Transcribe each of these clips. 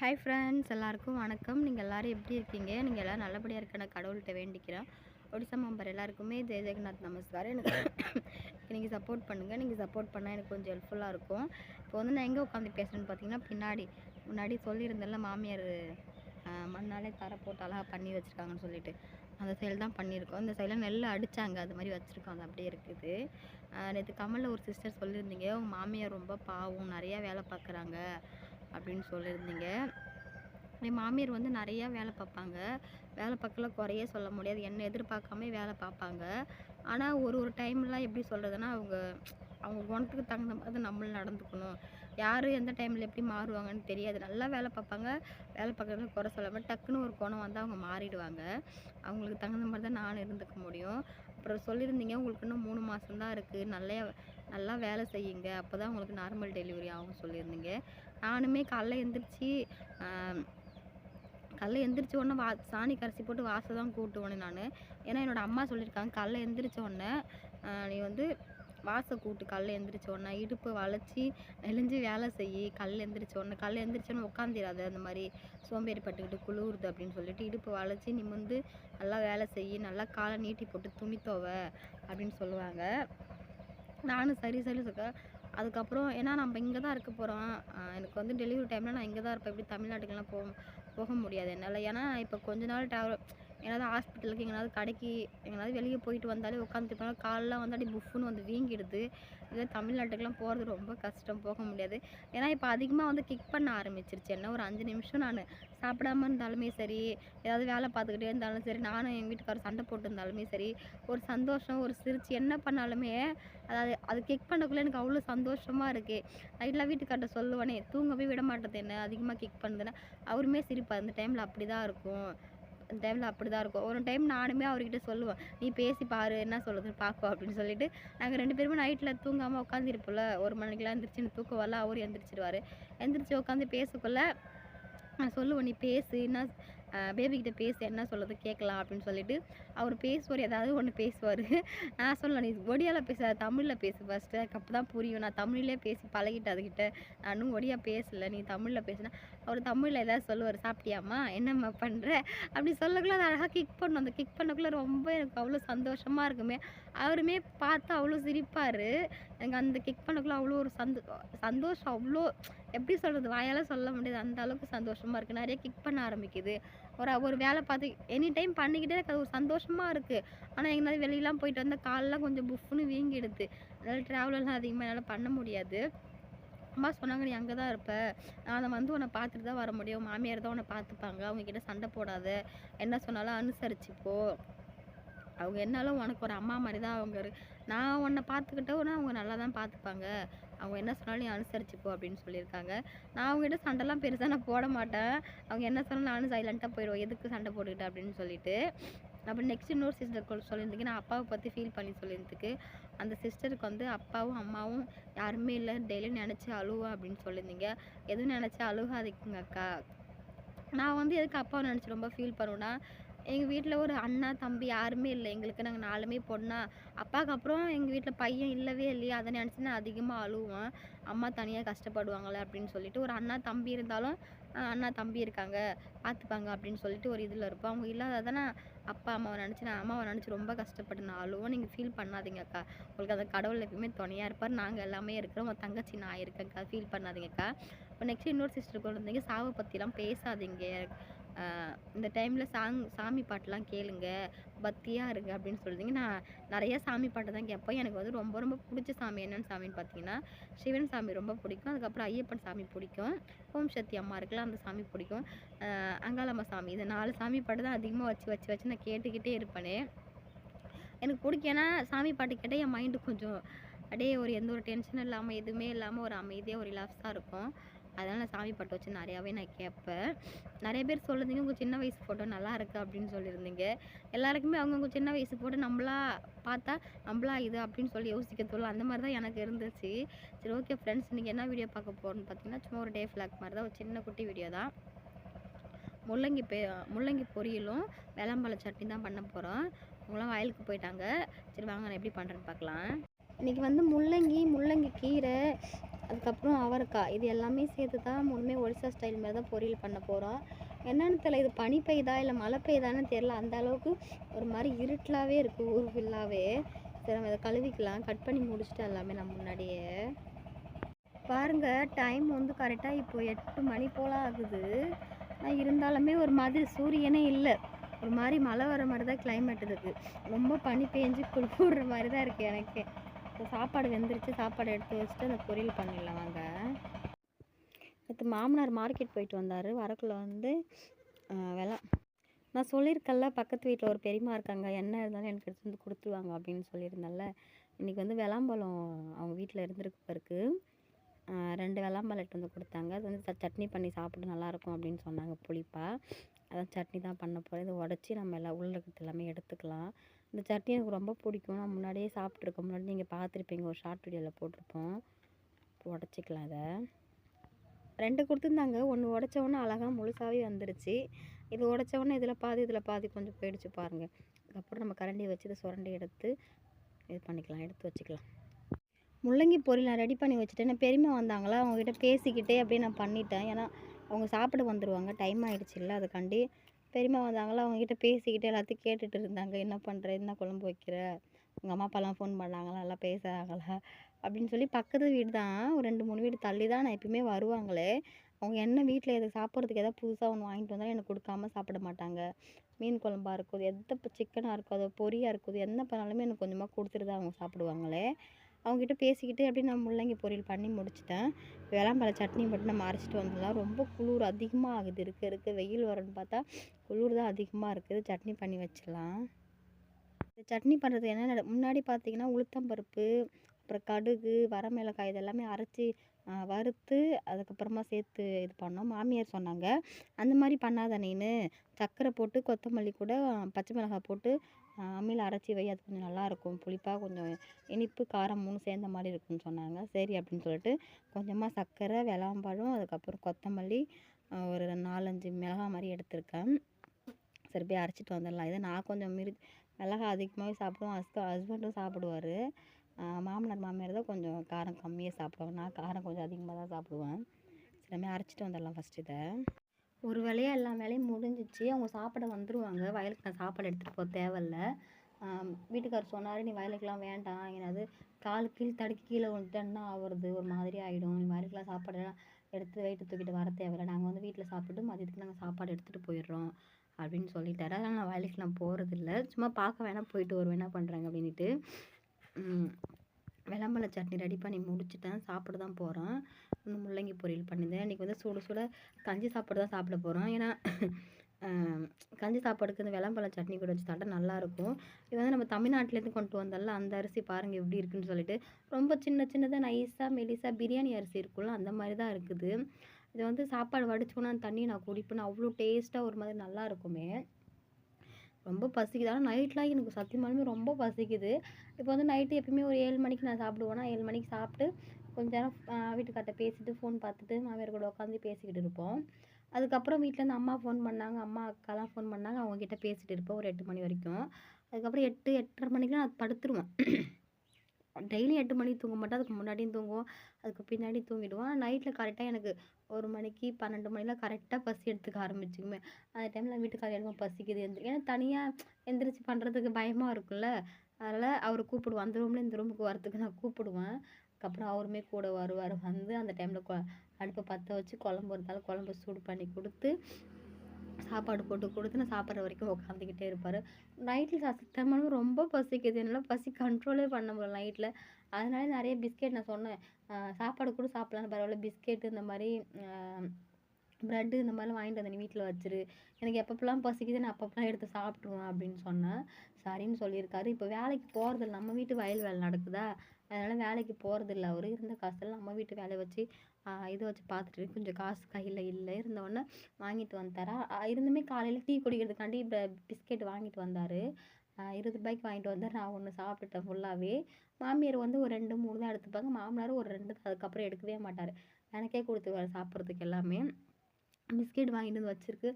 Hi friends எல்லாருக்கும் வணக்கம். நீங்கள் எல்லோரும் எப்படி இருக்கீங்க? நீங்கள் எல்லோரும் நல்லபடியாக இருக்க நான் கடவுள்கிட்ட வேண்டிக்கிறேன். ஒடிசா மம்பர் எல்லாருக்குமே ஜெய ஜெகநாத் நமஸ்கார். எனக்கு நீங்கள் சப்போர்ட் பண்ணுங்கள் நீங்கள் சப்போர்ட் பண்ணால் எனக்கு கொஞ்சம் ஹெல்ப்ஃபுல்லாக இருக்கும். இப்போ வந்து நான் எங்கே உட்காந்து பேசுகிறேன்னு பார்த்தீங்கன்னா பின்னாடி முன்னாடி சொல்லியிருந்தேன்ல மாமியார் மண்ணாலே தரை போட்டு அழகாக பண்ணி வச்சுருக்காங்கன்னு சொல்லிட்டு. அந்த சைடு தான் பண்ணியிருக்கோம். இந்த சைடில் நெல் அடித்தாங்க அது மாதிரி வச்சுருக்கோம். அது அப்படியே இருக்குது. நேற்று கமலில் ஒரு சிஸ்டர் சொல்லியிருந்தீங்க. உங்கள் மாமியார் ரொம்ப பாவம். நிறையா வேலை பார்க்குறாங்க அப்படின்னு சொல்லியிருந்தீங்க. என் மாமியார் வந்து நிறையா வேலை பார்ப்பாங்க. வேலை பார்க்கல குறையே சொல்ல முடியாது. என்ன எதிர்பார்க்காம வேலை பார்ப்பாங்க. ஆனால் ஒரு ஒரு டைம்லாம் எப்படி சொல்கிறதுனா அவங்க அவங்க குணத்துக்கு தகுந்த மாதிரி நம்மளும் நடந்துக்கணும். யார் எந்த டைமில் எப்படி மாறுவாங்கன்னு தெரியாது. நல்லா வேலை பார்ப்பாங்க. வேலை பார்க்குறது குறை சொல்லாமல் டக்குன்னு ஒரு குணம் வந்து அவங்க மாறிடுவாங்க. அவங்களுக்கு தகுந்த மாதிரி தான் நான் இருந்துக்க முடியும். அப்புறம் சொல்லியிருந்தீங்க உங்களுக்கு இன்னும் மூணு மாதம்தான் இருக்குது நல்லா நல்லா வேலை செய்யுங்க. அப்போ தான் உங்களுக்கு நார்மல் டெலிவரி ஆகும் சொல்லியிருந்தீங்க. நானுமே காலைல எழுந்திரிச்சி காலைல எந்திரிச்ச உடனே வா சாணி கரைச்சி போட்டு வாசல் தான் கூட்டுவேன் நான். ஏன்னா என்னோட அம்மா சொல்லியிருக்காங்க காலைல எந்திரிச்ச உடனே நீ வந்து வாசல் கூட்டு காலைல எழுந்திரிச்ச உடனே இடுப்பு வளைச்சி நெளிஞ்சு வேலை செய் காலைல எந்திரிச்ச உடனே காலைல எந்திரிச்சோன்னு உட்காந்துடாது அந்த மாதிரி சோம்பேறி பட்டுக்கிட்டு குளிருது அப்படின்னு சொல்லிட்டு இடுப்பு வளைச்சி நிமிர்ந்து நல்லா வேலை செய் நல்லா காலை நீட்டி போட்டு துணி தோவை அப்படின்னு சொல்லுவாங்க. நானும் சரி சரி சொல்ல அதுக்கப்புறம் ஏன்னா நம்ம இங்கே தான் இருக்க போகிறோம் எனக்கு வந்து டெலிவரி டைமில் நான் இங்கே தான் இருப்பேன். எப்படி தமிழ்நாட்டுக்கெல்லாம் போக போக முடியாது என்னால். ஏன்னா இப்போ கொஞ்ச நாள் ட்ராவல் எங்கேயாவது ஹாஸ்பிட்டலுக்கு எங்கேயாவது கடைக்கு எங்கேயாவது வெளியே போயிட்டு வந்தாலே உட்காந்துருப்பாங்க காலெலாம் வந்து அப்படியே புஃப்னு வந்து வீங்கிடுது. இதே தமிழ்நாட்டுக்கெல்லாம் போகிறது ரொம்ப கஷ்டம் போக முடியாது. ஏன்னா இப்போ அதிகமாக வந்து கிக் பண்ண ஆரம்பிச்சிருச்சு. என்ன ஒரு அஞ்சு நிமிஷம் நான் சாப்பிடாம இருந்தாலுமே சரி ஏதாவது வேலை பார்த்துக்கிட்டே இருந்தாலும் சரி நானும் எங்கள் வீட்டுக்காரர் சண்டை போட்டு இருந்தாலுமே சரி ஒரு சந்தோஷம் ஒரு சிரிச்சு என்ன பண்ணாலுமே அதாவது அது கிக் பண்ணக்குள்ளே எனக்கு அவ்வளோ சந்தோஷமாக இருக்குது நைட்லாம் வீட்டுக்கார்ட்ட சொல்லுவேனே தூங்கவே விட மாட்டேது என்ன அதிகமாக கிக் பண்ணுதுன்னா அவருமே சிரிப்பார். அந்த டைமில் அப்படி தான் இருக்கும். அந்த டைமில் அப்படி தான் இருக்கும். ஒரு டைம் நானுமே அவர்கிட்ட சொல்லுவேன் நீ பேசி பாரு என்ன சொல்லுதுன்னு பார்ப்போம் அப்படின்னு சொல்லிட்டு. நாங்கள் ரெண்டு பேருமே நைட்டில் தூங்காமல் உட்காந்துருப்போம்ல ஒரு மணிக்கெலாம் எந்திரிச்சுன்னு தூக்கம் வரல அவரும் எந்திரிச்சிடுவார் எந்திரிச்சு உட்காந்து பேசக்குள்ள நான் சொல்லுவேன் நீ பேசு என்ன பேபிக்கிட்ட பேசி என்ன சொல்கிறது கேட்கலாம் அப்படின்னு சொல்லிட்டு அவர் பேசுவார் ஏதாவது ஒன்று பேசுவார். நான் சொல்லலாம் நீ ஒடியாவில் பேச தமிழில் பேசு ஃபஸ்ட்டு அப்போ தான் புரியும். நான் தமிழ்லேயே பேசி பழகிட்டு அதுக்கிட்ட நான் இன்னும் ஒடியா பேசலை நீ தமிழில் பேசினா. அவர் தமிழில் ஏதாவது சொல்லுவார் சாப்பிட்டியாம்மா? என்னம்மா பண்ணுற அப்படி சொல்லக்குள்ள அது அழகாக கிக் பண்ணும். அந்த கிக் பண்ணக்குள்ளே ரொம்ப எனக்கு அவ்வளோ சந்தோஷமாக இருக்குமே. அவருமே பார்த்து அவ்வளோ சிரிப்பார். எனக்கு அந்த கிக் பண்ணக்குள்ள அவ்வளோ ஒரு சந்தோ சந்தோஷம் அவ்வளோ எப்படி சொல்கிறது வாயால் சொல்ல முடியாது. அந்த அளவுக்கு சந்தோஷமாக இருக்குது நிறைய கிக் பண்ண ஆரம்பிக்குது. ஒரு ஒரு வேலை பார்த்து எனி டைம் பண்ணிக்கிட்டே எனக்கு அது ஒரு சந்தோஷமாக இருக்குது ஆனால் எங்கேயாவது வெளியெலாம் போயிட்டு வந்தால் காலெலாம் கொஞ்சம் புஃப்னு வீங்கிடுது அதனால் ட்ராவலெல்லாம் அதிகமாக என்னால் பண்ண முடியாது. அம்மா சொன்னாங்க நீ அங்கே தான் இருப்ப. நான் வந்து உன்னை பார்த்துட்டு தான் வர முடியும். மாமியார் தான் உன்னை பார்த்துப்பாங்க. அவங்க கிட்டே சண்டை போடாத. என்ன சொன்னாலும் அனுசரிச்சுப்போ அவங்க என்னாலும் உனக்கு ஒரு அம்மா மாதிரி தான் அவங்க நான் உன்னை பார்த்துக்கிட்டோன்னா அவங்க நல்லா தான் பார்த்துப்பாங்க. அவங்க என்ன சொன்னாலும் நீ அனுசரிச்சுப்போ அப்படின்னு சொல்லியிருக்காங்க. நான் அவங்ககிட்ட சண்டைலாம் பெருசாக நான் போட மாட்டேன். அவங்க என்ன சொன்னாலும் நானும் சைலண்ட்டாக போயிடுவேன். எதுக்கு சண்டை போட்டுக்கிட்டேன் அப்படின்னு சொல்லிட்டு. அப்புறம் நெக்ஸ்ட் இன்னொரு சிஸ்டர் சொல்லியிருந்தீங்க நான் அப்பாவை பற்றி ஃபீல் பண்ணி சொல்லியிருந்துக்கு அந்த சிஸ்டருக்கு வந்து அப்பாவும் அம்மாவும் யாருமே இல்லை. டெய்லியும் நினச்சி அழுவா அப்படின்னு சொல்லியிருந்தீங்க. எதுவும் நினச்சி அழுகாதீங்க அக்கா. நான் வந்து எதுக்கு அப்பாவை நினச்சி ரொம்ப ஃபீல் பண்ணுவேன்னா எங்கள் வீட்டில் ஒரு அண்ணா தம்பி யாருமே இல்லை. எங்களுக்கு நாங்கள் நாலுமே பொண்ணா. அப்பாவுக்கு அப்புறம் எங்கள் வீட்டில் பையன் இல்லவே இல்லையா. அதை நினச்சி நான் அதிகமாக அழுவேன். அம்மா தனியாக கஷ்டப்படுவாங்களே அப்படின்னு சொல்லிட்டு ஒரு அண்ணா தம்பி இருந்தாலும் அண்ணா தம்பி இருக்காங்க. பார்த்துப்பாங்க அப்படின்னு சொல்லிட்டு ஒரு இதில் இருப்போம். அவங்க இல்லாததானே அப்பா அம்மாவை நினச்சி நான் அம்மாவை நினச்சி ரொம்ப கஷ்டப்பட்டு நான் அழுவோம் நீங்கள் ஃபீல் பண்ணாதீங்க அக்கா. உங்களுக்கு அந்த கடவுள் எப்பயுமே துணையாக இருப்பார். நாங்கள் எல்லாமே இருக்கிறோம். உங்கள் தங்கச்சி நான் இருக்கேன்க்கா ஃபீல் பண்ணாதீங்கக்கா இப்போ நெக்ஸ்ட் இன்னொரு சிஸ்டர் குழந்தைங்க சாவை பற்றிலாம் பேசாதீங்க. இந்த டைமில் சாங் சாமி பாட்டெலாம் கேளுங்க பக்தியாக இருங்க அப்படின்னு சொல்லிங்க நான் நிறைய சாமி பாட்டு தான் கேட்பேன். எனக்கு வந்து ரொம்ப ரொம்ப பிடிச்ச சாமி என்னென்னு சாமின்னு பார்த்தீங்கன்னா சிவன் சாமி ரொம்ப பிடிக்கும். அதுக்கப்புறம் ஐயப்பன் சாமி பிடிக்கும். ஓம் சக்தி அம்மா இருக்குல்ல அந்த சாமி பிடிக்கும். அங்காளம்மா சாமி. இது நாலு சாமி பாட்டு தான் அதிகமாக வச்சு வச்சு வச்சு நான் கேட்டுக்கிட்டே இருப்பேனே. எனக்கு பிடிக்கும். ஏன்னா சாமி பாட்டு கேட்டால் என் மைண்டு கொஞ்சம் அப்படியே ஒரு எந்த ஒரு டென்ஷனும் இல்லாமல் எதுவுமே இல்லாமல் ஒரு அமைதியாக ஒரு ரிலாக்ஸாக இருக்கும். அதனால் நான் சாமி பாட்டு வச்சு நிறையாவே நான் கேட்பேன். நிறைய பேர் சொல்லுறீங்க உங்கள் சின்ன வயசு ஃபோட்டோ நல்லா இருக்கு அப்படின்னு சொல்லியிருந்தீங்க. எல்லாருக்குமே அவங்கவுங்க சின்ன வயசு ஃபோட்டோ நம்மளா பார்த்தா நம்மளா இது அப்படின்னு சொல்லி யோசிக்க தோணும் அந்த மாதிரி தான் எனக்கு இருந்துச்சு. சரி ஓகே ஃப்ரெண்ட்ஸ் இன்றைக்கி என்ன வீடியோ பார்க்க போகிறோன்னு பார்த்தீங்கன்னா சும்மா ஒரு டே ஃப்ளாக் மாதிரி தான் ஒரு சின்ன குட்டி வீடியோ தான். முள்ளங்கி பெ முள்ளங்கி பொரியலும் விளம்பழ சட்னி தான் பண்ண போகிறோம் அவங்களாம் வயலுக்கு போயிட்டாங்க. சரி வாங்க நான் எப்படி பண்ணுறேன்னு பார்க்கலாம். இன்றைக்கி வந்து முள்ளங்கி முள்ளங்கி கீரை அதுக்கப்புறம் அவரைக்காய் இது எல்லாமே சேர்த்து தான் முழுமே ஒடிசா ஸ்டைல் மாதிரி தான் பொரியல் பண்ண போகிறோம் என்னென்னு தெரியல இது பனி பெய்யுதா இல்லை மழை பெய்யுதான்னு தெரில அந்த அளவுக்கு ஒரு மாதிரி இருட்டலாகவே இருக்குது ஊர் ஃபுல்லாகவே சரி நம்ம இதை கழுவிக்கலாம். கட் பண்ணி முடிச்சுட்டு எல்லாமே நான் முன்னாடியே. பாருங்கள் டைம் வந்து கரெக்டாக இப்போ எட்டு மணி போல் ஆகுது. ஆனால் இருந்தாலுமே ஒரு மாதிரி சூரியனே இல்லை. ஒரு மாதிரி மழை வர மாதிரி தான் கிளைமேட் இருக்குது ரொம்ப பனி பெஞ்சு குளிர்ற மாதிரி தான் இருக்குது எனக்கு. இப்போ சாப்பாடு வெந்துருச்சு சாப்பாடு எடுத்து வச்சுட்டு அந்த பொரியல் பண்ணிடலாம் வாங்க. நேற்று மாமனார் மார்க்கெட் போயிட்டு வந்தார். வரக்குள்ளே வந்து ஆஹ், நான் சொல்லியிருக்கேன்ல பக்கத்து வீட்டில் ஒரு பெரியம்மா இருக்காங்க. என்ன இருந்தாலும் எனக்கு எடுத்து வந்து கொடுத்துருவாங்க அப்படின்னு சொல்லியிருந்தேன்ல. இன்றைக்கி வந்து விளாம்பழம் அவங்க வீட்டில் இருந்திருக்கு பிறகு ரெண்டு விளாம்பழம் எடுத்து வந்து கொடுத்தாங்க. அது வந்து சட்னி பண்ணி சாப்பிட நல்லாயிருக்கும் அப்படின்னு சொன்னாங்க புளிப்பாக அதான் சட்னி தான் பண்ண போகிறேன் இதை உடச்சி நம்ம எல்லாம் உள்ள இருக்கிறது எல்லாமே எடுத்துக்கலாம். இந்த சட்னி எனக்கு ரொம்ப பிடிக்கும். நான் முன்னாடியே சாப்பிட்ருக்கேன் முன்னாடி நீங்கள் பார்த்துருப்பீங்க. ஒரு ஷார்ட் வீடியோவில் போட்டிருப்போம். உடச்சிக்கலாம் அதை ரெண்டு கொடுத்துருந்தாங்க. ஒன்று உடச்சவொன்னே அழகாக முழுசாகவே வந்துருச்சு. இது உடச்சவொன்னே இதில் பாதி இதில் பாதி கொஞ்சம் போயிடுச்சு பாருங்கள் அதுக்கப்புறம் நம்ம கரண்டியை வச்சு இதை சுரண்டி எடுத்து இது பண்ணிக்கலாம். எடுத்து வச்சுக்கலாம். முள்ளங்கி பொரியல் நான் ரெடி பண்ணி வச்சுட்டேன். நான் பெரியம்மா வந்தாங்களா? அவங்ககிட்ட பேசிக்கிட்டே அப்படியே நான் பண்ணிட்டேன். ஏன்னா அவங்க சாப்பிட வந்துடுவாங்க டைம் ஆகிடுச்சு இல்லை. அதுக்காண்டி பெரியம்மா வந்தாங்களா அவங்ககிட்ட பேசிக்கிட்டு எல்லாத்தையும் கேட்டுட்டு இருந்தாங்க. என்ன பண்ணுற என்ன குழம்பு வைக்கிற? உங்கள் அம்மா அப்பாலாம் ஃபோன் பண்ணாங்களா? நல்லா பேசுகிறாங்களா அப்படின்னு சொல்லி பக்கத்து வீடு தான். ஒரு ரெண்டு மூணு வீடு தள்ளி தான் நான் எப்பயுமே வருவாங்களே. அவங்க என்ன வீட்டில் எது சாப்பிட்றதுக்கு எதாவது புதுசாக ஒன்று வாங்கிட்டு வந்தாலும் எனக்கு கொடுக்காம சாப்பிட மாட்டாங்க. மீன் குழம்பாக இருக்குது எந்த இப்போ சிக்கனாக இருக்குது பொரியாக இருக்குது என்ன பண்ணாலுமே எனக்கு கொஞ்சமாக கொடுத்துட்டு தான் அவங்க சாப்பிடுவாங்களே. அவங்ககிட்ட பேசிக்கிட்டு அப்படியே நான் முள்ளங்கி பொரியல் பண்ணி முடிச்சிட்டேன். வேளாம்பழ சட்னி மட்டும் நம்ம அரைச்சிட்டு வந்துடலாம். ரொம்ப குளிர் அதிகமாக ஆகுது. இருக்க இருக்க. வெயில் வரும்னு பார்த்தா குளிர் தான் அதிகமாக இருக்குது சட்னி பண்ணி வச்சிடலாம். இந்த சட்னி பண்ணுறது என்ன முன்னாடி பார்த்தீங்கன்னா உளுத்தம்பருப்பு அப்புறம் கடுகு வரமிளகாய் இதெல்லாமே அரைச்சி வறுத்து அதுக்கப்புறமா சேர்த்து இது பண்ணோம். மாமியார் சொன்னாங்க. அந்த மாதிரி பண்ணாத நீனு. சர்க்கரை போட்டு கொத்தமல்லி கூட பச்சை மிளகாய் போட்டு அம்மியில் அரைச்சி வை அது கொஞ்சம் நல்லாயிருக்கும் புளிப்பாக கொஞ்சம் இனிப்பு காரம் மூணு சேர்ந்த மாதிரி இருக்கும்னு சொன்னாங்க. சரி அப்படின்னு சொல்லிட்டு கொஞ்சமாக சர்க்கரை விளாம்பழம் அதுக்கப்புறம் கொத்தமல்லி ஒரு நாலஞ்சு மிளகாய் மாதிரி எடுத்திருக்கேன். சரி போய் அரைச்சிட்டு வந்துடலாம். இதை நான் கொஞ்சம் மிரு மிளகாய் அதிகமாகவே சாப்பிடுவேன். ஹஸ்ப ஹஸ்பண்டும் சாப்பிடுவாரு. மாமனார் மாமியார் தான் கொஞ்சம் காரம் கம்மியாக சாப்பிடுவாங்க. நான் காரம் கொஞ்சம் அதிகமாக தான் சாப்பிடுவேன். சரி நம்ம அரைச்சிட்டு வந்துடலாம் ஃபஸ்ட் இதை. ஒரு வேலையாக எல்லா வேலையும் முடிஞ்சிச்சு. அவங்க சாப்பிட வந்துடுவாங்க வயலுக்கு நான் சாப்பாடு எடுத்துகிட்டு போக தேவையில்ல. வீட்டுக்காரர் சொன்னார் நீ வயலுக்குலாம் வேண்டாம். ஏன்னாது கால் கீழ் தடுக்கி கீழே விழுந்துட்டேன்னா ஆகுறது ஒரு மாதிரி ஆகிடும் நீ வயலுக்கெலாம் சாப்பாடெல்லாம் எடுத்து வெயிட்டு தூக்கிட்டு வர தேவையில்ல. நாங்கள் வந்து வீட்டில் சாப்பிட்டு மதியத்துக்கு நாங்கள் சாப்பாடு எடுத்துகிட்டு போயிடுறோம். அப்படின்னு சொல்லிட்டாரு. அதனால் நான் வயலுக்கு நான் போகிறதில்ல சும்மா பார்க்க வேணால் போயிட்டு வருவேன். என்ன பண்ணுறாங்க அப்படின்ட்டு விளம்பர சட்னி ரெடி பண்ணி முடிச்சுட்டேன். சாப்பிட தான் போகிறோம் இந்த முள்ளங்கி பொரியல் பண்ணியிருந்தேன். இன்றைக்கி வந்து சூடு சுட கஞ்சி சாப்பாடு தான் சாப்பிட போகிறோம் ஏன்னா கஞ்சி சாப்பாடுக்கு இந்த விளம்பர சட்னி கூட வச்சு சாப்பிட்டா நல்லாயிருக்கும் இது வந்து நம்ம தமிழ்நாட்டிலேருந்து கொண்டு வந்தால அந்த அரிசி பாருங்கள் எப்படி இருக்குன்னு சொல்லிட்டு. ரொம்ப சின்ன சின்னதாக நைஸாக மெலிசாக பிரியாணி அரிசி இருக்கும்ல அந்த மாதிரி தான் இருக்குது. இது வந்து சாப்பாடு வடிச்சோன்னா அந்த தண்ணி நான் குடிப்பேன். அவ்வளோ டேஸ்ட்டாக ஒரு மாதிரி நல்லா இருக்குமே. ரொம்ப பசிக்குது. ஆனால் நைட்லாம் எனக்கு சத்தியமாலுமே ரொம்ப பசிக்குது. இப்போ வந்து நைட்டு எப்பயுமே ஒரு ஏழு மணிக்கு நான் சாப்பிடுவேன்னா ஏழு மணிக்கு சாப்பிட்டு கொஞ்ச நேரம் வீட்டுக்கார்ட்ட பேசிட்டு ஃபோன் பார்த்துட்டு மாமியார் கூட உட்காந்து பேசிக்கிட்டு இருப்போம். அதுக்கப்புறம் வீட்டிலேருந்து அம்மா ஃபோன் பண்ணாங்க. அம்மா அக்காலாம் ஃபோன் பண்ணாங்க. அவங்கக்கிட்ட பேசிகிட்டு இருப்போம். ஒரு எட்டு மணி வரைக்கும். அதுக்கப்புறம் எட்டு எட்டரை மணிக்கெலாம் நான் படுத்துருவேன். டெய்லி எட்டு மணிக்கு தூங்க மாட்டேன் அதுக்கு முன்னாடியும் தூங்குவோம் அதுக்கு பின்னாடி தூங்கிடுவோம் நைட்டில் கரெக்டாக எனக்கு ஒரு மணிக்கு பன்னெண்டு மணிலாம் கரெக்டாக பசி எடுத்துக்க ஆரம்பிச்சுக்குமே. அந்த டைமில் வீட்டுக்காரர் எனக்கு பசிக்குது எந்திரி ஏன்னா தனியாக எந்திரிச்சு பண்ணுறதுக்கு பயமாக இருக்கும்ல அதனால் அவர் கூப்பிடுவோம் அந்த ரூமில் இந்த ரூமுக்கு வரத்துக்கு நான் கூப்பிடுவேன் அதுக்கப்புறம் அவருமே கூட வருவார். வந்து அந்த டைமில் கொ அடுப்பை பற்ற வச்சு குழம்பு இருந்தாலும் குழம்பு சூடு பண்ணி கொடுத்து சாப்பாடு போட்டு கொடுத்து நான் சாப்பிட்ற வரைக்கும் உட்காந்துக்கிட்டே இருப்பார். நைட்டில் சத்தமாக ரொம்ப பசிக்குது. என்னால் பசி கண்ட்ரோலே பண்ண முடியல நைட்டில் அதனால நிறைய பிஸ்கெட் நான் சொன்னேன். சாப்பாடு கூட சாப்பிட்லாம் பரவாயில்ல. பிஸ்கெட்டு இந்த மாதிரி ப்ரெட்டு இந்த மாதிரிலாம் வாங்கிட்டு வந்து நீ வீட்டில் வச்சிரு. எனக்கு எப்பப்பெல்லாம் பசிக்குது நான் அப்பப்பெல்லாம் எடுத்து சாப்பிட்ருவேன் அப்படின்னு சொன்னேன். சரின்னு சொல்லியிருக்காரு. இப்போ வேலைக்கு போகிறதில்ல நம்ம வீட்டு வயல் வேலை நடக்குதா? அதனால் வேலைக்கு போகிறதில்ல அவர். இருந்த காசில் நம்ம வீட்டு வேலையை வச்சு இதை வச்சு பார்த்துட்டு கொஞ்சம் காசு கையில் இல்லை. இருந்தவொடனே வாங்கிட்டு வந்து இருந்துமே காலையில் டீ குடிக்கிறதுக்காண்டி பிஸ்கெட் வாங்கிட்டு வந்தார். இருபது ரூபாய்க்கு வாங்கிட்டு வந்தார். நான் ஒன்று சாப்பிட்டுட்டேன் ஃபுல்லாகவே மாமியார் வந்து ஒரு ரெண்டு மூணு தான் எடுத்துப்பாங்க. மாமனார் ஒரு ரெண்டு தான். அதுக்கப்புறம் எடுக்கவே மாட்டார். எனக்கே கொடுத்துருவாரு சாப்பிட்றதுக்கு எல்லாமே. பிஸ்கெட் வாங்கிட்டு வந்து வச்சிருக்கு.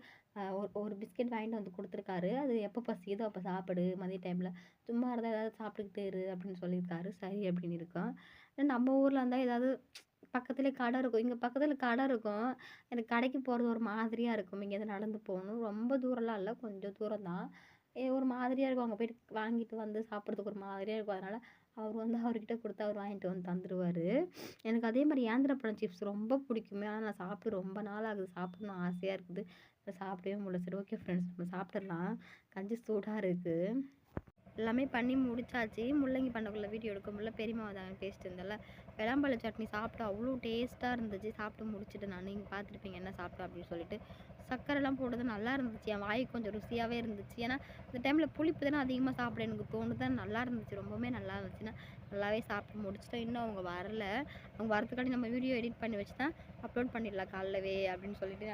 ஒரு ஒரு பிஸ்கெட் வாங்கிட்டு வந்து கொடுத்துருக்காரு. அது எப்போ பசிக்குதோ அப்போ சாப்பிடு. மதிய டைமில் சும்மா இருந்தால் ஏதாவது சாப்பிட்டுக்கிட்டே இரு அப்படின்னு சொல்லியிருக்காரு. சரி அப்படின்னு இருக்கோம் நம்ம ஊரில் இருந்தால் ஏதாவது பக்கத்துலேயே கடை இருக்கும். இங்கே பக்கத்தில் கடை இருக்கும். எனக்கு கடைக்கு போகிறது ஒரு மாதிரியாக இருக்கும். இங்கேருந்து நடந்து போகணும். ரொம்ப தூரம்லாம் இல்லை. கொஞ்சம் தூரம் தான். ஒரு மாதிரியாக இருக்கும். அங்கே போயிட்டு வாங்கிட்டு வந்து சாப்பிட்றதுக்கு ஒரு மாதிரியாக இருக்கும். அதனால் அவர் வந்து அவர்கிட்ட கொடுத்து அவர் வாங்கிட்டு வந்து தந்துடுவார் எனக்கு அதே மாதிரி ஏந்திரப்பழம் சிப்ஸ் ரொம்ப பிடிக்குமே. ஆனால் நான் சாப்பிட்டு ரொம்ப நாள் ஆகுது. சாப்பிடணும் ஆசையாக இருக்குது. இப்போ சாப்பிடவே முடியல. சரி ஓகே ஃப்ரெண்ட்ஸ் நம்ம சாப்பிட்றலாம் கஞ்சி சூடாக இருக்குது எல்லாமே பண்ணி முடிச்சாச்சு. முள்ளங்கி பண்ணக்குள்ளே வீடியோ எடுக்க முடியல. பெரியம்மா வந்தாங்க பேசிட்டு இருந்தால விளம்பழ சட்னி சாப்பிட்டு அவ்வளோ டேஸ்ட்டாக இருந்துச்சு. சாப்பிட்டு முடிச்சுட்டு நான் நீங்கள் பார்த்துருப்பீங்க என்ன சாப்பிட்டோம் அப்படின்னு சொல்லிட்டு சர்க்கரைலாம் போட்டது நல்லா இருந்துச்சு. என் வாய்க்கு கொஞ்சம் ருசியாகவே இருந்துச்சு. ஏன்னா இந்த டைமில் புளிப்பு தானே அதிகமாக சாப்பிட எனக்கு தோணுது. நல்லா இருந்துச்சு. ரொம்பவுமே நல்லா இருந்துச்சுன்னா நல்லாவே சாப்பிட்டு முடிச்சுட்டோம் இன்னும் அவங்க வரல. அவங்க வரதுக்காண்டி நம்ம வீடியோ எடிட் பண்ணி வச்சு தான் அப்லோட் பண்ணிடலாம் காலைலவே அப்படின்னு சொல்லிட்டு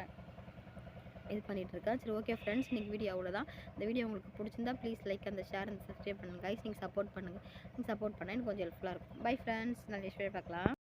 இது பண்ணிகிட்ருக்கேன் சரி ஓகே ஃப்ரெண்ட்ஸ் இன்றைக்கி வீடியோ அவ்வளோதான் இந்த வீடியோ உங்களுக்கு பிடிச்சிருந்தா ப்ளீஸ் லைக் அந்த ஷேர் அந்த சப்ஸ்கிரைப் பண்ணுங்கள் கைஸ் நீங்கள் சப்போர்ட் பண்ணுங்கள் நீங்கள் சப்போர்ட் பண்ணால் எனக்கு கொஞ்சம் ஹெல்ப்ஃபுல்லாக இருக்கும். பை ஃப்ரெண்ட்ஸ் நான் நெக்ஸ்ட் வீடியோ பார்க்கலாம்.